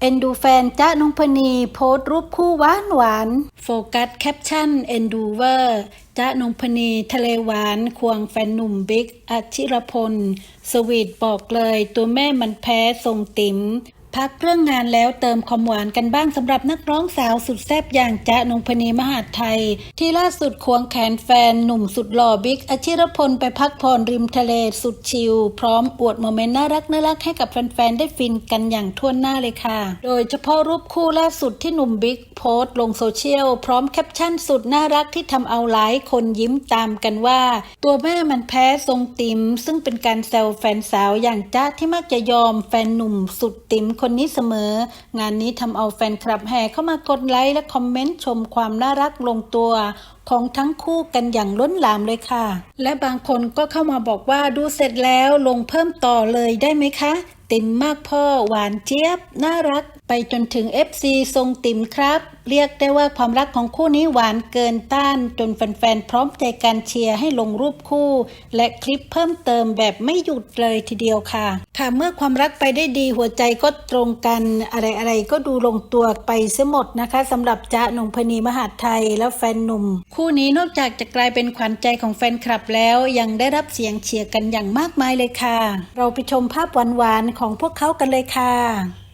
เอ็นดูแฟนจ้านงพนีโพสต์รูปคู่หวานหวานโฟกัสแคปชั่นเอ็นดูเวอร์จ้านงพนีทะเลหวานควงแฟนหนุ่มบิ๊กอาชิรพล สวีทบอกเลยตัวแม่มันแพ้ทรงติ๋ม พักเรื่องงานแล้วเติมความหวานกันบ้างสำหรับนักร้องสาวสุดแซ่บอย่างจ๊ะนงพนีมหาไทย ที่ล่าสุดควงแขนแฟนหนุ่มสุดหล่อบิ๊กอชิรพลไปพักผ่อนริมทะเลสุดชิล พร้อมอวดโมเมนต์น่ารักน่ารักให้กับแฟนๆ ได้ฟินกันอย่างทั่วหน้าเลยค่ะ โดยเฉพาะรูปคู่ล่าสุดที่หนุ่มบิ๊กโพสต์ลงโซเชียล พร้อมแคปชั่นสุดน่ารักที่ทำเอาหลายคนยิ้มตามกันว่า ตัวแม่มันแพ้ทรงติมซึ่งเป็นการแซวแฟนสาวอย่างจ๊ะที่มักจะยอมแฟนหนุ่มสุดติมคนนี้เสมอ งานนี้ทำเอาแฟนคลับแห่เข้ามากดไลค์และคอมเมนต์ชมความน่ารักลงตัวของทั้งคู่กันอย่างล้นหลามเลยค่ะ และบางคนก็เข้ามาบอกว่าดูเสร็จแล้วลงเพิ่มต่อเลยได้ไหมคะ ติมมากพ่อหวานเจี๊ยบ น่ารัก ไปจนถึง FC ทรงติ่มครับ เรียกได้ว่าความรักของคู่นี้หวานเกินต้าน จนแฟนๆ พร้อมใจการเชียร์ให้ลงรูปคู่ และคลิปเพิ่มเติมแบบไม่หยุดเลยทีเดียวค่ะ ค่ะเมื่อความรักไปได้ดีหัวใจก็ตรงกันอะไรๆ ก็ดูลงตัวไปเสียหมดนะคะสำหรับจ๊ะนงพนีมหาไทยและแฟนหนุ่ม คู่นี้นอกจากจะกลายเป็นขวัญใจของแฟนคลับแล้ว ยังได้รับเสียงเชียร์กันอย่างมากมายเลยค่ะ เราไปชมภาพหวานๆของพวกเขากันเลยค่ะ